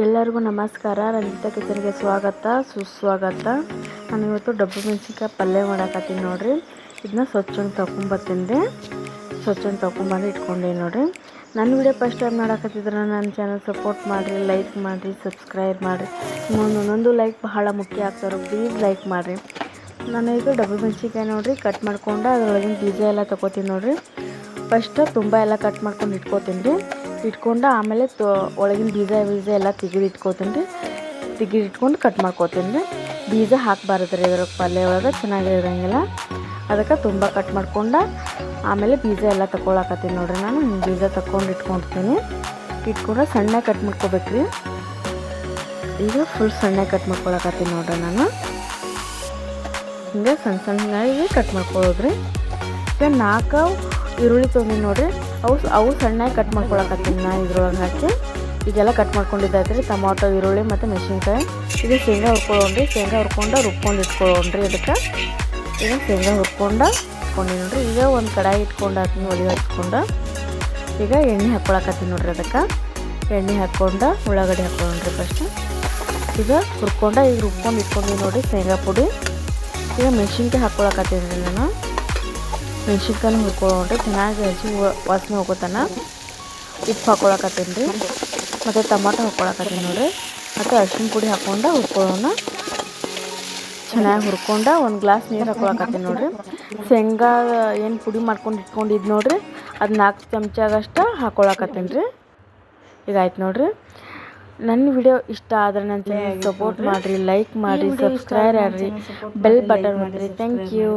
ಎಲ್ಲರಿಗೂ ನಮಸ್ಕಾರ. ರಂಜಿತಾ ಕಿಚನ್ಗೆ ಸ್ವಾಗತ, ಸುಸ್ವಾಗತ. ನಾನು ಇವತ್ತು ಡಬ್ಬು ಮೆಣಸಿನ್ಕಾಯಿ ಪಲ್ಯ ಮಾಡಾಕತ್ತೀನಿ ನೋಡಿರಿ. ಇದನ್ನ ಸ್ವಚ್ಛಂಗೆ ರೀ ಸ್ವಚ್ಛಂಗೆ ತೊಗೊಂಬಂದು ಇಟ್ಕೊಂಡೆ ನೋಡ್ರಿ. ನನ್ನ ವಿಡಿಯೋ ಫಸ್ಟ್ ಟೈಮ್ ನೋಡಕತ್ತಿದ್ರೆ ನನ್ನ ಚಾನಲ್ ಸಪೋರ್ಟ್ ಮಾಡಿರಿ ಲೈಕ್ ಮಾಡಿರಿ ಸಬ್ಸ್ಕ್ರೈಬ್ ಮಾಡಿರಿ. ಒಂದೊಂದು ಲೈಕ್ ಬಹಳ ಮುಖ್ಯ ಆಗ್ತಾರೆ ಪ್ಲೀಸ್ ಲೈಕ್ ಮಾಡಿರಿ. ನಾನು ಇದು ಡಬ್ಬು ಮೆಣಸಿನ್ಕಾಯಿ ನೋಡ್ರಿ ಕಟ್ ಮಾಡ್ಕೊಂಡು ಅದರೊಳಗಿನ ಬೀಜ ಎಲ್ಲ ತೊಗೋತೀನಿ ನೋಡಿರಿ. ಫಸ್ಟ್ ತುಂಬ ಎಲ್ಲ ಕಟ್ ಮಾಡ್ಕೊಂಡು ಇಟ್ಕೋತೀನಿ ರೀ. ಇಟ್ಕೊಂಡು ಆಮೇಲೆ ಒಳಗಿನ ಬೀಜ ಬೀಜ ಎಲ್ಲ ತೆಗೆದು ಇಟ್ಕೋತೀನಿ ರೀ. ತೆಗೆದು ಇಟ್ಕೊಂಡು ಕಟ್ ಮಾಡ್ಕೋತೀನಿ ರೀ. ಬೀಜ ಹಾಕಬಾರ್ದು ರೀ ಇದ್ರ ಪಲ್ಯ ಒಳಗೆ, ಚೆನ್ನಾಗಿರೋಂಗಿಲ್ಲ. ಅದಕ್ಕೆ ತುಂಬ ಕಟ್ ಮಾಡ್ಕೊಂಡು ಆಮೇಲೆ ಬೀಜ ಎಲ್ಲ ತಗೊಳಕತ್ತೀನಿ ನೋಡ್ರಿ ನಾನು. ಬೀಜ ತಗೊಂಡು ಇಟ್ಕೊಳ್ತೀನಿ ಇಟ್ಕೊಂಡ್ರೆ ಸಣ್ಣ ಕಟ್ ಮಾಡ್ಕೋಬೇಕ್ರಿ. ಈಗ ಫುಲ್ ಸಣ್ಣ ಕಟ್ ಮಾಡ್ಕೊಳಕತ್ತೀನಿ ನೋಡ್ರಿ ನಾನು. ಹಿಂಗೆ ಸಣ್ಣ ಸಣ್ಣಗೆ ಕಟ್ ಮಾಡ್ಕೊಳ್ಳೋದ್ರಿ ಈಗ ನಾಲ್ಕು ಈರುಳ್ಳಿ ತೊಗೊಂಡಿನಿ ನೋಡ್ರಿ. ಅವು ಅವು ಸಣ್ಣಾಗಿ ಕಟ್ ಮಾಡ್ಕೊಳಕತ್ತೀನಿ ನಾ ಇದ್ರೊಳಗೆ ಹಾಕಿ. ಇದೆಲ್ಲ ಕಟ್ ಮಾಡ್ಕೊಂಡಿದ್ದಾಯ್ತು ಟೊಮಾಟೊ, ಈರುಳ್ಳಿ ಮತ್ತು ಮೆಣಸಿನ್ಕಾಯಿ. ಇದು ಶೇಂಗಾ ಹುರ್ಕೊಳ್ಳೋಣ್ರಿ. ಶೇಂಗಾ ಹುರ್ಕೊಂಡು ರುಬ್ಕೊಂಡು ಇಟ್ಕೊಳ್ಳೋಣ್ರಿ ಅದಕ್ಕೆ. ಈಗ ಶೇಂಗಾ ಹುರ್ಕೊಂಡು ಇಟ್ಕೊಂಡು ನೋಡ್ರಿ ಈಗ ಒಂದು ಕಡಾಯಿ ಇಟ್ಕೊಂಡು ಹಾಕ್ತೀನಿ, ಒಲಿ ಹಚ್ಕೊಂಡು. ಈಗ ಎಣ್ಣೆ ಹಾಕ್ಕೊಳಕತ್ತೀನಿ ನೋಡ್ರಿ ಅದಕ್ಕೆ. ಎಣ್ಣೆ ಹಾಕ್ಕೊಂಡು ಉಳ್ಳಾಗಡ್ಡಿ ಹಾಕ್ಕೊಳ್ಳೋಣ್ರಿ ಫಸ್ಟ್ ಈಗ ಹುರ್ಕೊಂಡು, ಈಗ ರುಬ್ಕೊಂಡು ಇಟ್ಕೊಂಡಿ ನೋಡಿರಿ ಶೇಂಗಾ ಪುಡಿ. ಈಗ ಮೆಣಸಿನ್ಕಾಯಿ ಹಾಕ್ಕೊಳಕತ್ತೀನಿ ನಾನು. ಮೆಣ್ಸಿನ್ಕಾಯಿ ಹುರ್ಕೊಳ್ಳೋಣ್ರಿ ಚೆನ್ನಾಗಿ ಹಚ್ಚಿ ವಾಸನೆ ಹೋಗೋತನ ಉಪ್ಪು ಹಾಕ್ಕೊಳಕತ್ತೀನಿ ರೀ ಮತ್ತು ಟೊಮಾಟೊ ಹಾಕ್ಕೊಳಕತ್ತೀನಿ ನೋಡಿರಿ ಮತ್ತು ಅರ್ಶಿಣ ಪುಡಿ ಹಾಕ್ಕೊಂಡು ಹುರ್ಕೊಳ್ಳೋಣ. ಚೆನ್ನಾಗಿ ಹುರ್ಕೊಂಡು ಒಂದು ಗ್ಲಾಸ್ ನೀರು ಹಾಕೊಳಕತ್ತೀನಿ ನೋಡಿರಿ. ಶೇಂಗಾ ಏನು ಪುಡಿ ಮಾಡ್ಕೊಂಡು ಇಟ್ಕೊಂಡಿದ್ದು ನೋಡಿರಿ. ಅದು ನಾಲ್ಕು ಚಮಚಾಗಷ್ಟು ಹಾಕ್ಕೊಳಕತ್ತೀನಿ ರೀ. ಈಗ ಆಯ್ತು ನೋಡಿರಿ. ನನ್ನ ವಿಡಿಯೋ ಇಷ್ಟ ಆದರೆ ನನ್ನ ಚಾನಲ್ ಸಪೋರ್ಟ್ ಮಾಡಿರಿ ಲೈಕ್ ಮಾಡಿರಿ. ಸಬ್ಸ್ಕ್ರೈಬ್ ಆಗಿರಿ ಬೆಲ್ ಬಟನ್ ಮಾಡಿರಿ ಥ್ಯಾಂಕ್ ಯು